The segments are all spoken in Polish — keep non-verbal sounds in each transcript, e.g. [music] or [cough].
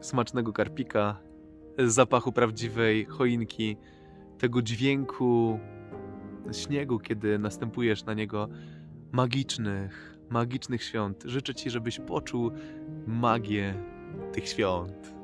smacznego karpika, zapachu prawdziwej choinki, tego dźwięku śniegu, kiedy następujesz na niego, magicznych, magicznych świąt. Życzę Ci, żebyś poczuł magię tych świąt.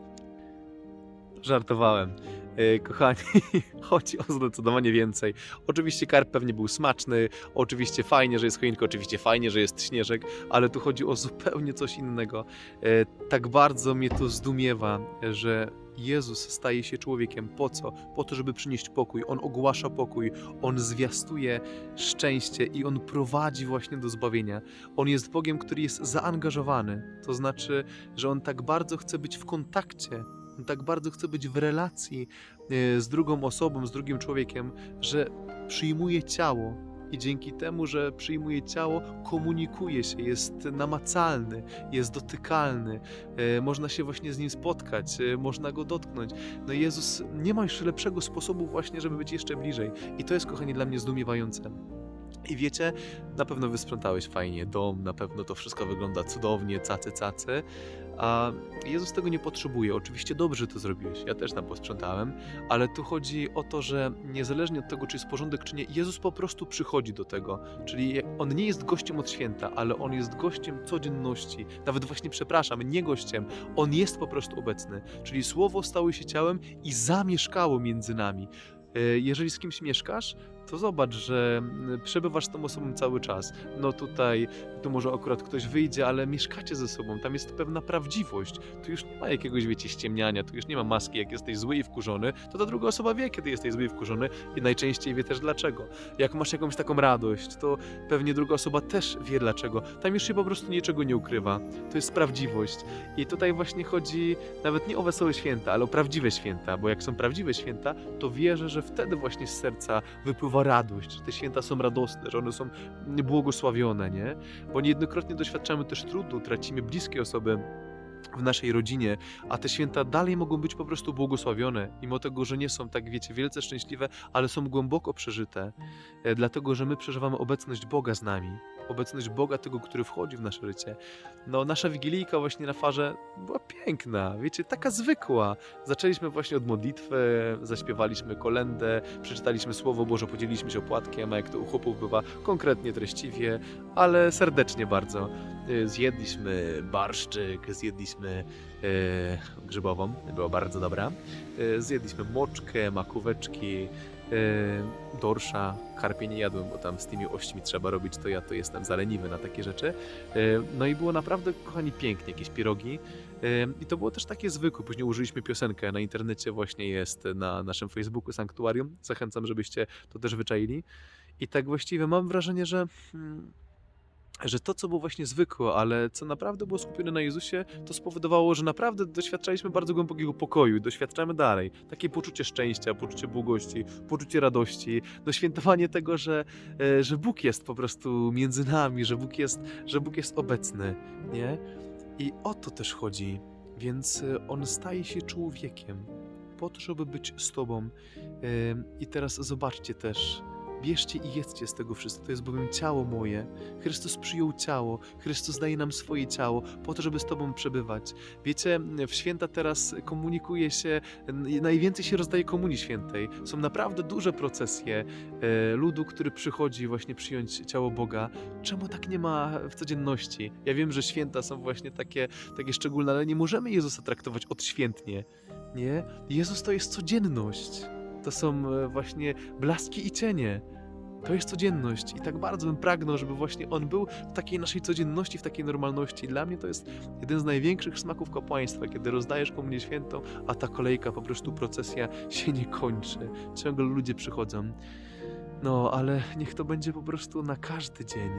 Żartowałem. E, Kochani, [laughs] chodzi o zdecydowanie więcej. Oczywiście karp pewnie był smaczny, oczywiście fajnie, że jest choinka, oczywiście fajnie, że jest śnieżek, ale tu chodzi o zupełnie coś innego. E, Tak bardzo mnie to zdumiewa, że Jezus staje się człowiekiem. Po co? Po to, żeby przynieść pokój. On ogłasza pokój, on zwiastuje szczęście i on prowadzi właśnie do zbawienia. On jest Bogiem, który jest zaangażowany. To znaczy, że on tak bardzo chce być w kontakcie, on tak bardzo chce być w relacji e, z drugą osobą, z drugim człowiekiem, że przyjmuje ciało. I dzięki temu, że przyjmuje ciało, komunikuje się, jest namacalny, jest dotykalny, e, można się właśnie z nim spotkać, e, można go dotknąć. No Jezus nie ma już lepszego sposobu właśnie, żeby być jeszcze bliżej. I to jest, kochani, dla mnie zdumiewające. I wiecie, na pewno wysprzątałeś fajnie dom, na pewno to wszystko wygląda cudownie, cacy, cacy, a Jezus tego nie potrzebuje. Oczywiście dobrze to zrobiłeś, ja też tam posprzątałem, ale tu chodzi o to, że niezależnie od tego, czy jest porządek, czy nie, Jezus po prostu przychodzi do tego. Czyli On nie jest gościem od święta, ale On jest gościem codzienności. Nawet właśnie, przepraszam, nie gościem, On jest po prostu obecny. Czyli Słowo stało się ciałem i zamieszkało między nami. E, Jeżeli z kimś mieszkasz, to zobacz, że mm, przebywasz z tą osobą cały czas. No tutaj, tu może akurat ktoś wyjdzie, ale mieszkacie ze sobą, tam jest pewna prawdziwość. Tu już nie ma jakiegoś, wiecie, ściemniania, tu już nie ma maski, jak jesteś zły i wkurzony, to ta druga osoba wie, kiedy jesteś zły i wkurzony i najczęściej wie też dlaczego. Jak masz jakąś taką radość, to pewnie druga osoba też wie dlaczego. Tam już się po prostu niczego nie ukrywa. To jest prawdziwość. I tutaj właśnie chodzi nawet nie o wesołe święta, ale o prawdziwe święta, bo jak są prawdziwe święta, to wierzę, że wtedy właśnie z serca wypływa radość, że te święta są radosne, że one są błogosławione, nie? Bo niejednokrotnie doświadczamy też trudu, tracimy bliskie osoby w naszej rodzinie, a te święta dalej mogą być po prostu błogosławione, mimo tego, że nie są tak, wiecie, wielce szczęśliwe, ale są głęboko przeżyte, e, dlatego, że my przeżywamy obecność Boga z nami, obecność Boga, tego, który wchodzi w nasze życie. No, nasza wigilijka właśnie na farze była piękna, wiecie, taka zwykła. Zaczęliśmy właśnie od modlitwy, zaśpiewaliśmy kolendę, przeczytaliśmy Słowo Boże, podzieliliśmy się opłatkiem, a jak to u chłopów bywa, konkretnie, treściwie, ale serdecznie bardzo. Y, Zjedliśmy barszczyk, zjedliśmy e, grzybową, była bardzo dobra. E, zjedliśmy moczkę, makóweczki, dorsza, karpie nie jadłem, bo tam z tymi ośćmi trzeba robić, to ja to jestem zaleniwy na takie rzeczy. E, No i było naprawdę, kochani, pięknie, jakieś pierogi. E, I to było też takie zwykłe. Później użyliśmy piosenkę na internecie, właśnie jest na naszym Facebooku Sanktuarium. Zachęcam, żebyście to też wyczaili. I tak właściwie mam wrażenie, że. Że to, co było właśnie zwykłe, ale co naprawdę było skupione na Jezusie, to spowodowało, że naprawdę doświadczaliśmy bardzo głębokiego pokoju, doświadczamy dalej. Takie poczucie szczęścia, poczucie błogości, poczucie radości, no świętowanie tego, że, e, że Bóg jest po prostu między nami, że Bóg jest, że Bóg jest obecny, nie? I o to też chodzi. Więc e, On staje się człowiekiem po to, żeby być z Tobą. Ym, I teraz zobaczcie też, bierzcie i jedzcie z tego wszystkiego, to jest bowiem ciało moje. Chrystus przyjął ciało, Chrystus daje nam swoje ciało po to, żeby z Tobą przebywać. Wiecie, w święta teraz komunikuje się, najwięcej się rozdaje komunii świętej. Są naprawdę duże procesje e, ludu, który przychodzi właśnie przyjąć ciało Boga. Czemu tak nie ma w codzienności? Ja wiem, że święta są właśnie takie, takie szczególne, ale nie możemy Jezusa traktować odświętnie. Nie? Jezus to jest codzienność. To są e, właśnie blaski i cienie. To jest codzienność i tak bardzo bym pragnął, żeby właśnie on był w takiej naszej codzienności, w takiej normalności. Dla mnie to jest jeden z największych smaków kapłaństwa, kiedy rozdajesz komunię świętą, a ta kolejka, po prostu procesja się nie kończy. Ciągle ludzie przychodzą. No, ale niech to będzie po prostu na każdy dzień.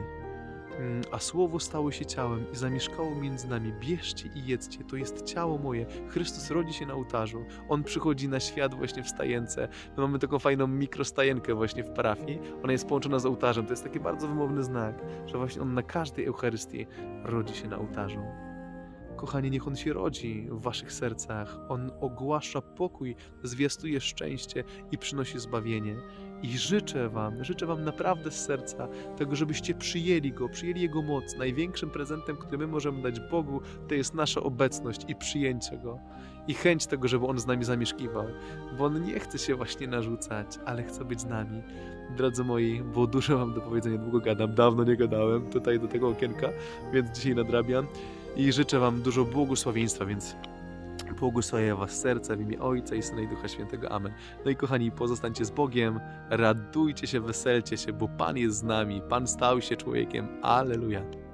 Mm, A słowo stało się ciałem i zamieszkało między nami. Bierzcie i jedzcie, to jest ciało moje. Chrystus rodzi się na ołtarzu. On przychodzi na świat właśnie w stajence. My mamy taką fajną mikrostajenkę właśnie w parafii. Ona jest połączona z ołtarzem. To jest taki bardzo wymowny znak, że właśnie on na każdej Eucharystii rodzi się na ołtarzu. Kochanie, niech On się rodzi w waszych sercach. On ogłasza pokój, zwiastuje szczęście i przynosi zbawienie. I życzę wam, życzę wam naprawdę z serca tego, żebyście przyjęli Go, przyjęli Jego moc. Największym prezentem, który my możemy dać Bogu, to jest nasza obecność i przyjęcie Go. I chęć tego, żeby On z nami zamieszkiwał. Bo On nie chce się właśnie narzucać, ale chce być z nami. Drodzy moi, bo dużo mam do powiedzenia, długo gadam, dawno nie gadałem tutaj do tego okienka, więc dzisiaj nadrabiam. I życzę wam dużo błogosławieństwa, więc błogosławię was serce w imię Ojca i Syna i Ducha Świętego. Amen. No i kochani, pozostańcie z Bogiem, radujcie się, weselcie się, bo Pan jest z nami, Pan stał się człowiekiem. Aleluja.